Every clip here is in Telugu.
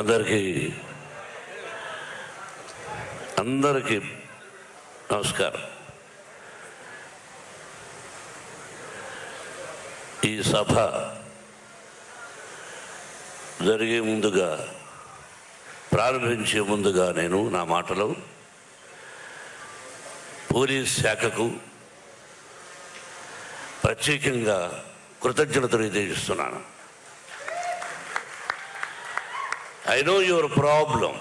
అందరికీ అందరికీ నమస్కారం. ఈ సభ జరిగే ముందుగా ప్రారంభించే ముందుగా నేను నా మాటలో పోలీస్ శాఖకు ప్రత్యేకంగా కృతజ్ఞత తెలియజేస్తున్నాను. ఐ నో యువర్ ప్రాబ్లం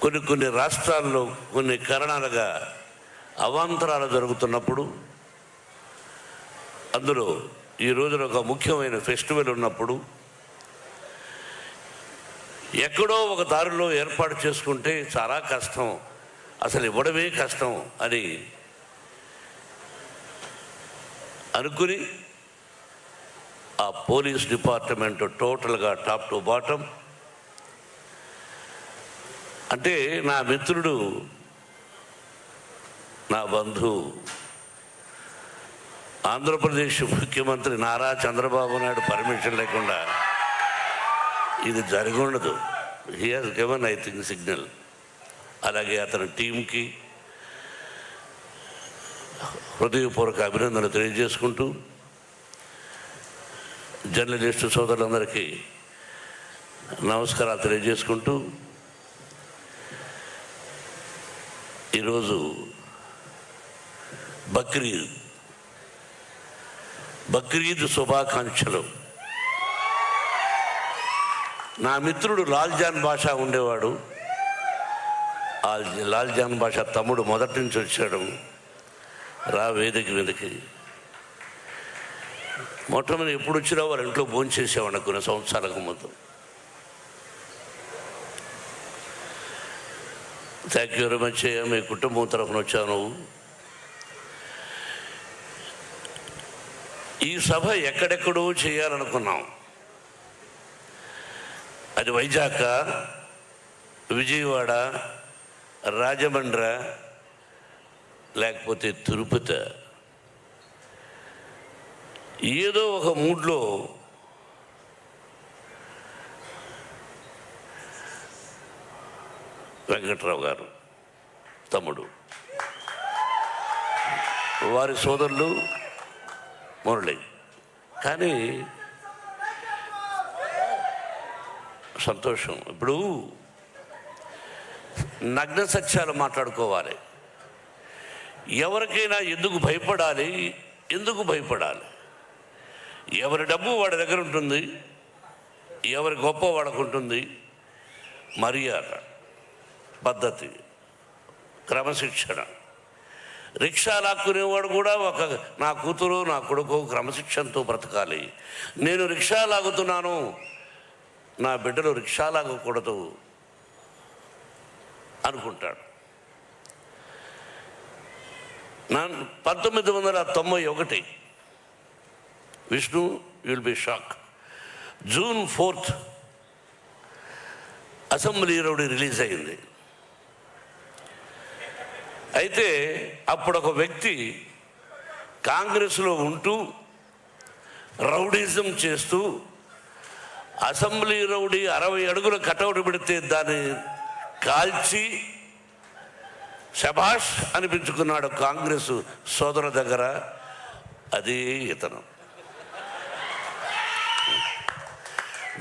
కొన్ని కొన్ని రాష్ట్రాల్లో కొన్ని కారణాలుగా అవాంతరాలు జరుగుతున్నప్పుడు అందులో ఈ రోజున ఒక ముఖ్యమైన ఫెస్టివల్ ఉన్నప్పుడు ఎక్కడో ఒక దారిలో ఏర్పాటు చేసుకుంటే చాలా కష్టం అసలు ఇవ్వడమే కష్టం అని అనుకుని ఆ పోలీస్ డిపార్ట్మెంట్ టోటల్గా టాప్ టు బాటం అంటే నా మిత్రుడు నా బంధువు ఆంధ్రప్రదేశ్ ముఖ్యమంత్రి నారా చంద్రబాబు నాయుడు పర్మిషన్ లేకుండా ఇది జరిగి ఉండదు. He has I think signal అలాగే అతని టీంకి హృదయపూర్వక అభినందనలు తెలియజేసుకుంటూ జర్నలిస్టు సోదరులందరికీ నమస్కారాలు తెలియజేసుకుంటూ ఈరోజు బక్రీద్ బక్రీద్ శుభాకాంక్షలు. నా మిత్రుడు లాల్జాన్ భాష ఉండేవాడు. ఆ లాల్జాన్ భాష తమ్ముడు మొదటి నుంచి వచ్చాడు. రా వేదిక మీదకి. మొట్టమొదటి ఎప్పుడు వచ్చినా వాళ్ళ ఇంట్లో భోంచేసేవాడు కొన్ని సంవత్సరాలకు ముందు. థ్యాంక్ యూ వెరీ మచ్ అయ్యా. మీ కుటుంబం తరఫున వచ్చాను నువ్వు. ఈ సభ ఎక్కడెక్కడో చేయాలనుకున్నాం. అది వైజాగ్ విజయవాడ రాజమండ్రి లేకపోతే తిరుపతి. ఏదో ఒక మూడ్లో వెంకట్రావు గారు తమ్ముడు. వారి సోదరులు మురళి. కానీ సంతోషం. ఇప్పుడు నగ్న సత్యాలు మాట్లాడుకోవాలి. ఎవరికైనా ఎందుకు భయపడాలి? ఎందుకు భయపడాలి? ఎవరి డబ్బు వాడి దగ్గర ఉంటుంది ఎవరి గొప్ప వాడికి ఉంటుంది. మర్యాద పద్ధతి క్రమశిక్షణ. రిక్షా లాక్కునేవాడు కూడా ఒక నా కూతురు నా కొడుకు క్రమశిక్షణతో బ్రతకాలి. నేను రిక్షా లాగుతున్నాను నా బిడ్డలు రిక్షా లాగకూడదు అనుకుంటాడు. నా పంతొమ్మిది వందల తొంభై ఒకటి Vishnu will be shock June fourth assembly rowdy release అయింది అయితే అప్పుడు ఒక వ్యక్తి కాంగ్రెస్లో ఉంటూ రౌడీజం చేస్తూ అసెంబ్లీ రౌడీ అరవై అడుగుల కటౌట్ పెడితే దాన్ని కాల్చి శభాష్ అనిపించుకున్నాడు కాంగ్రెస్ సోదరు దగ్గర. అది ఇతను.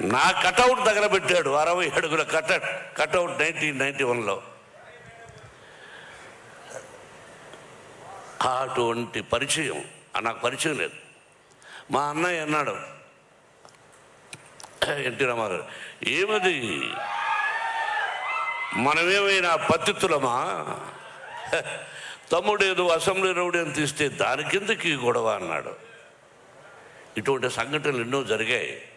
నా కటౌట్ దగ్గర పెట్టాడు అరవై అడుగుల కట కటౌట్ నైన్టీన్ నైన్టీ వన్లో. అటువంటి పరిచయం నాకు పరిచయం లేదు. మా అన్నయ్య అన్నాడు ఎన్టీ రామారావు ఏమది? మనమేమైనా పత్తితులమా తమ్ముడేదో అసెంబ్లీ రౌడీ అని తీస్తే దాని కిందకి గొడవ? అన్నాడు. ఇటువంటి సంఘటనలు ఎన్నో జరిగాయి.